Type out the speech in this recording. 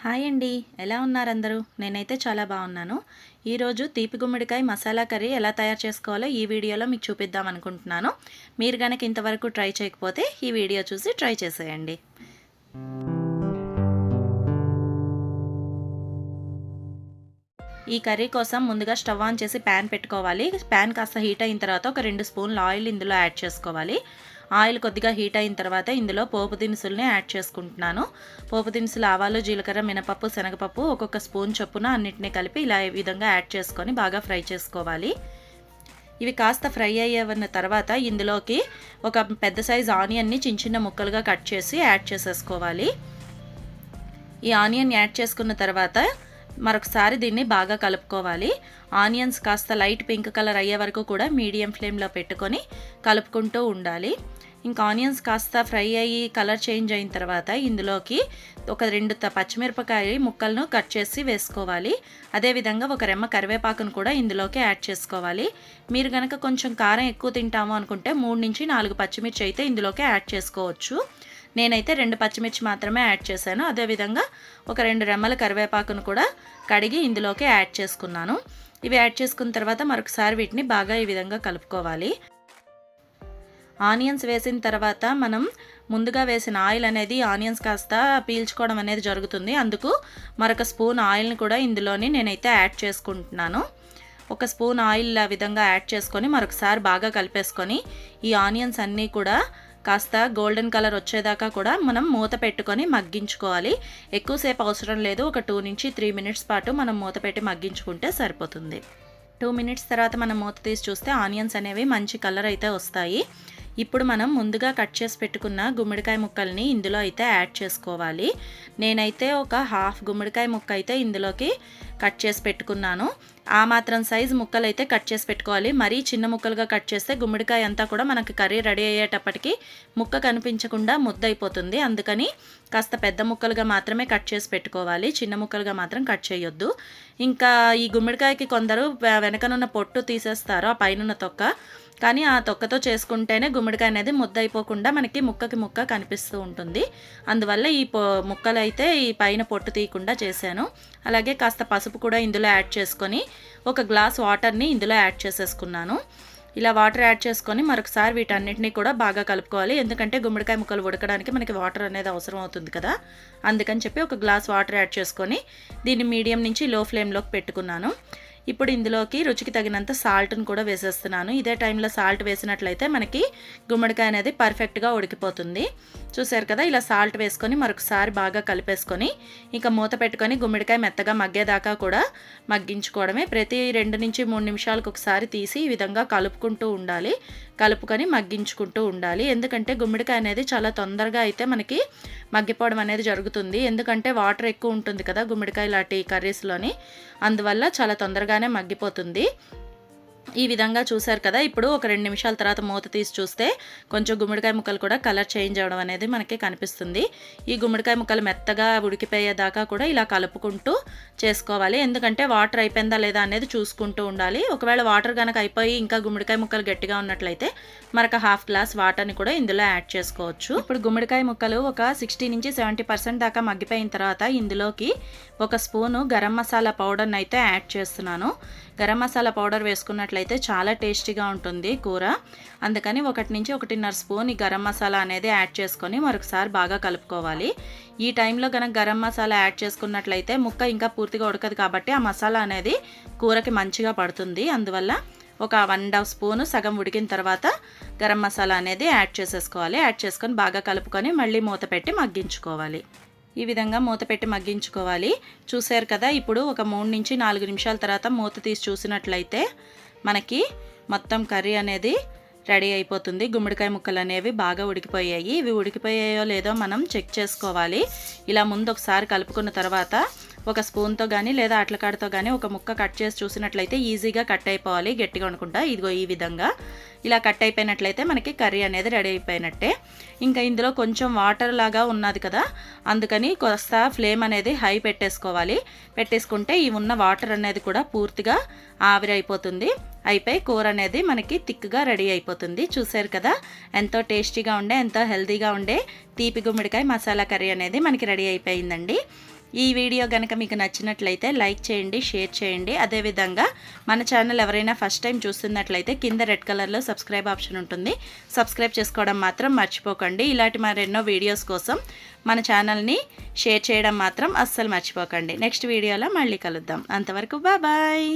Hi అండి. ఎలా ఉన్నారు అందరూ నేనైతే చాలా బాగున్నాను. ఈరోజు తీపి గుమ్మడికాయ మసాలా కర్రీ ఎలా తయారు చేసుకోవాలో ఈ వీడియోలో మీకు చూపిద్దాం అనుకుంటున్నాను. మీరు కనుక ఇంతవరకు ట్రై చేయకపోతే ఈ వీడియో చూసి ట్రై చేసేయండి. ఈ కర్రీ కోసం ముందుగా స్టవ్ ఆన్ చేసి ప్యాన్ పెట్టుకోవాలి. ప్యాన్ కాస్త హీట్ అయిన తర్వాత ఒక రెండు స్పూన్లు ఆయిల్ ఇందులో యాడ్ చేసుకోవాలి. ఆయిల్ కొద్దిగా హీట్ అయిన తర్వాత ఇందులో పోపు దినుసుల్ని యాడ్ చేసుకుంటున్నాను. పోపు దినుసులు ఆవాలు జీలకర్ర మినపప్పు శనగపప్పు ఒక్కొక్క స్పూన్ చొప్పున అన్నిటిని కలిపి ఇలా ఈ విధంగా యాడ్ చేసుకొని బాగా ఫ్రై చేసుకోవాలి. ఇవి కాస్త ఫ్రై అయ్యేవన్న తర్వాత ఇందులోకి ఒక పెద్ద సైజ్ ఆనియన్ని చిన్న చిన్న ముక్కలుగా కట్ చేసి యాడ్ చేసేసుకోవాలి. ఈ ఆనియన్ యాడ్ చేసుకున్న తర్వాత మరొకసారి దీన్ని బాగా కలుపుకోవాలి. ఆనియన్స్ కాస్త లైట్ పింక్ కలర్ అయ్యే వరకు కూడా మీడియం ఫ్లేమ్లో పెట్టుకొని కలుపుకుంటూ ఉండాలి. ఇంకా ఆనియన్స్ కాస్త ఫ్రై అయ్యి కలర్ చేంజ్ అయిన తర్వాత ఇందులోకి ఒక రెండు పచ్చిమిరపకాయ ముక్కలను కట్ చేసి వేసుకోవాలి. అదేవిధంగా ఒక రెమ్మ కరివేపాకును కూడా ఇందులోకి యాడ్ చేసుకోవాలి. మీరు కనుక కొంచెం కారం ఎక్కువ తింటాము అనుకుంటే మూడు నుంచి నాలుగు పచ్చిమిర్చి అయితే ఇందులోకి యాడ్ చేసుకోవచ్చు. నేనైతే రెండు పచ్చిమిర్చి మాత్రమే యాడ్ చేశాను. అదేవిధంగా ఒక రెండు రెమ్మల కరివేపాకును కూడా కడిగి ఇందులోకి యాడ్ చేసుకున్నాను. ఇవి యాడ్ చేసుకున్న తర్వాత మరొకసారి వీటిని బాగా ఈ విధంగా కలుపుకోవాలి. ఆనియన్స్ వేసిన తర్వాత మనం ముందుగా వేసిన ఆయిల్ అనేది ఆనియన్స్ కాస్త పీల్చుకోవడం అనేది జరుగుతుంది. అందుకు మరొక స్పూన్ ఆయిల్ని కూడా ఇందులోని నేనైతే యాడ్ చేసుకుంటున్నాను. ఒక స్పూన్ ఆయిల్ ఆ విధంగా యాడ్ చేసుకొని మరొకసారి బాగా కలిపేసుకొని ఈ ఆనియన్స్ అన్నీ కూడా కాస్త గోల్డెన్ కలర్ వచ్చేదాకా కూడా మనం మూత పెట్టుకొని మగ్గించుకోవాలి. ఎక్కువసేపు అవసరం లేదు. ఒక టూ నుంచి త్రీ మినిట్స్ పాటు మనం మూత పెట్టి మగ్గించుకుంటే సరిపోతుంది. టూ మినిట్స్ తర్వాత మనం మూత తీసి చూస్తే ఆనియన్స్ అనేవి మంచి కలర్ అయితే వస్తాయి. ఇప్పుడు మనం ముందుగా కట్ చేసి పెట్టుకున్న గుమ్మడికాయ ముక్కల్ని ఇందులో అయితే యాడ్ చేసుకోవాలి. నేనైతే ఒక హాఫ్ గుమ్మడికాయ ముక్క అయితే ఇందులోకి కట్ చేసి పెట్టుకున్నాను. ఆ మాత్రం సైజు ముక్కలు అయితే కట్ చేసి పెట్టుకోవాలి. మరీ చిన్న ముక్కలుగా కట్ చేస్తే గుమ్మడికాయ అంతా కూడా మనకి కర్రీ రెడీ అయ్యేటప్పటికి ముక్క కనిపించకుండా ముద్దయిపోతుంది. అందుకని కాస్త పెద్ద ముక్కలుగా మాత్రమే కట్ చేసి పెట్టుకోవాలి. చిన్న ముక్కలుగా మాత్రం కట్ చేయొద్దు. ఇంకా ఈ గుమ్మడికాయకి కొందరు వెనకనున్న పొట్టు తీసేస్తారు ఆ పైన తొక్క. కానీ ఆ తొక్కతో చేసుకుంటేనే గుమ్మడికాయ అనేది ముద్ద అయిపోకుండా మనకి ముక్కకి ముక్క కనిపిస్తూ ఉంటుంది. అందువల్ల ఈ పొ ముక్కలు అయితే ఈ పైన పొట్టు తీయకుండా చేశాను. అలాగే కాస్త పసుపు కూడా ఇందులో యాడ్ చేసుకొని ఒక గ్లాస్ వాటర్ని ఇందులో యాడ్ చేసేసుకున్నాను. ఇలా వాటర్ యాడ్ చేసుకొని మరొకసారి వీటన్నిటిని కూడా బాగా కలుపుకోవాలి. ఎందుకంటే గుమ్మడికాయ ముక్కలు ఉడకడానికి మనకి వాటర్ అనేది అవసరం అవుతుంది కదా. అందుకని చెప్పి ఒక గ్లాస్ వాటర్ యాడ్ చేసుకొని దీన్ని మీడియం నుంచి లో ఫ్లేమ్లోకి పెట్టుకున్నాను. ఇప్పుడు ఇందులోకి రుచికి తగినంత సాల్ట్ని కూడా వేసేస్తున్నాను. ఇదే టైంలో సాల్ట్ వేసినట్లయితే మనకి గుమ్మడికాయ అనేది పర్ఫెక్ట్గా ఉడికిపోతుంది. చూసారు కదా ఇలా సాల్ట్ వేసుకొని మరొకసారి బాగా కలిపేసుకొని ఇంకా మూత పెట్టుకొని గుమ్మడికాయ మెత్తగా మగ్గేదాకా కూడా మగ్గించుకోవడమే. ప్రతి రెండు నుంచి మూడు నిమిషాలకు ఒకసారి తీసి ఈ విధంగా కలుపుకుంటూ ఉండాలి. కలుపుకొని మగ్గించుకుంటూ ఉండాలి. ఎందుకంటే గుమ్మడికాయ అనేది చాలా తొందరగా అయితే మనకి మగ్గిపోవడం అనేది జరుగుతుంది. ఎందుకంటే వాటర్ ఎక్కువ ఉంటుంది కదా గుమ్మడికాయ లాంటి కర్రీస్లోని. అందువల్ల చాలా తొందరగానే మగ్గిపోతుంది. ఈ విధంగా చూశారు కదా. ఇప్పుడు ఒక రెండు నిమిషాల తర్వాత మూత తీసి చూస్తే కొంచెం గుమ్మడికాయ ముక్కలు కూడా కలర్ చేంజ్ అవ్వడం అనేది మనకి కనిపిస్తుంది. ఈ గుమ్మడికాయ ముక్కలు మెత్తగా ఉడికిపోయేదాకా కూడా ఇలా కలుపుకుంటూ చేసుకోవాలి. ఎందుకంటే వాటర్ అయిపోయిందా లేదా అనేది చూసుకుంటూ ఉండాలి. ఒకవేళ వాటర్ కనుక అయిపోయి ఇంకా గుమ్మడికాయ ముక్కలు గట్టిగా ఉన్నట్లయితే మరొక హాఫ్ గ్లాస్ వాటర్ని కూడా ఇందులో యాడ్ చేసుకోవచ్చు. ఇప్పుడు గుమ్మడికాయ ముక్కలు ఒక సిక్స్టీ నుంచి సెవెంటీ పర్సెంట్ దాకా మగ్గిపోయిన తర్వాత ఇందులోకి ఒక స్పూను గరం మసాలా పౌడర్ని అయితే యాడ్ చేస్తున్నాను. గరం మసాలా పౌడర్ వేసుకున్నట్లయితే చాలా టేస్టీగా ఉంటుంది కూర. అందుకని ఒకటి నుంచి ఒకటిన్నర స్పూన్ ఈ గరం మసాలా అనేది యాడ్ చేసుకొని మరొకసారి బాగా కలుపుకోవాలి. ఈ టైంలో కనుక గరం మసాలా యాడ్ చేసుకున్నట్లయితే ముక్క ఇంకా పూర్తిగా ఉడకదు కాబట్టి ఆ మసాలా అనేది కూరకి మంచిగా పడుతుంది. అందువల్ల ఒక వన్ అండ్ హాఫ్ స్పూను సగం ఉడికిన తర్వాత గరం మసాలా అనేది యాడ్ చేసేసుకోవాలి. యాడ్ చేసుకొని బాగా కలుపుకొని మళ్ళీ మూత పెట్టి మగ్గించుకోవాలి. ఈ విధంగా మూత పెట్టి మగ్గించుకోవాలి. చూసారు కదా ఇప్పుడు ఒక మూడు నుంచి నాలుగు నిమిషాల తర్వాత మూత తీసి చూసినట్లయితే మనకి మొత్తం కర్రీ అనేది రెడీ అయిపోతుంది. గుమ్మడికాయ ముక్కలు అనేవి బాగా ఉడికిపోయాయి. ఇవి ఉడికిపోయాయో లేదో మనం చెక్ చేసుకోవాలి. ఇలా ముందు ఒకసారి కలుపుకున్న తర్వాత ఒక స్పూన్తో కానీ లేదా అట్లకాడతో కానీ ఒక ముక్క కట్ చేసి చూసినట్లయితే ఈజీగా కట్ అయిపోవాలి. గట్టిగా అనుకుంటా ఇదిగో ఈ విధంగా. ఇలా కట్ అయిపోయినట్లయితే మనకి కర్రీ అనేది రెడీ అయిపోయినట్టే. ఇంకా ఇందులో కొంచెం వాటర్ లాగా ఉన్నది కదా అందుకని కొస్త ఫ్లేమ్ అనేది హై పెట్టేసుకోవాలి. పెట్టేసుకుంటే ఈ ఉన్న వాటర్ అనేది కూడా పూర్తిగా ఆవిరి అయిపోతుంది. అయిపోయి కూర అనేది మనకి థిక్గా రెడీ అయిపోతుంది. చూసారు కదా ఎంతో టేస్టీగా ఉండే ఎంతో హెల్తీగా ఉండే తీపి గుమ్మడికాయ మసాలా కర్రీ అనేది మనకి రెడీ అయిపోయిందండి. ఈ వీడియో కనుక మీకు నచ్చినట్లయితే లైక్ చేయండి షేర్ చేయండి. అదేవిధంగా మన ఛానల్ ఎవరైనా ఫస్ట్ టైం చూస్తున్నట్లయితే కింద రెడ్ కలర్లో సబ్స్క్రైబ్ ఆప్షన్ ఉంటుంది. సబ్స్క్రైబ్ చేసుకోవడం మాత్రం మర్చిపోకండి. ఇలాంటి మరెన్నో వీడియోస్ కోసం మన ఛానల్ని షేర్ చేయడం మాత్రం అస్సలు మర్చిపోకండి. నెక్స్ట్ వీడియోలో మళ్ళీ కలుద్దాం. అంతవరకు బాయ్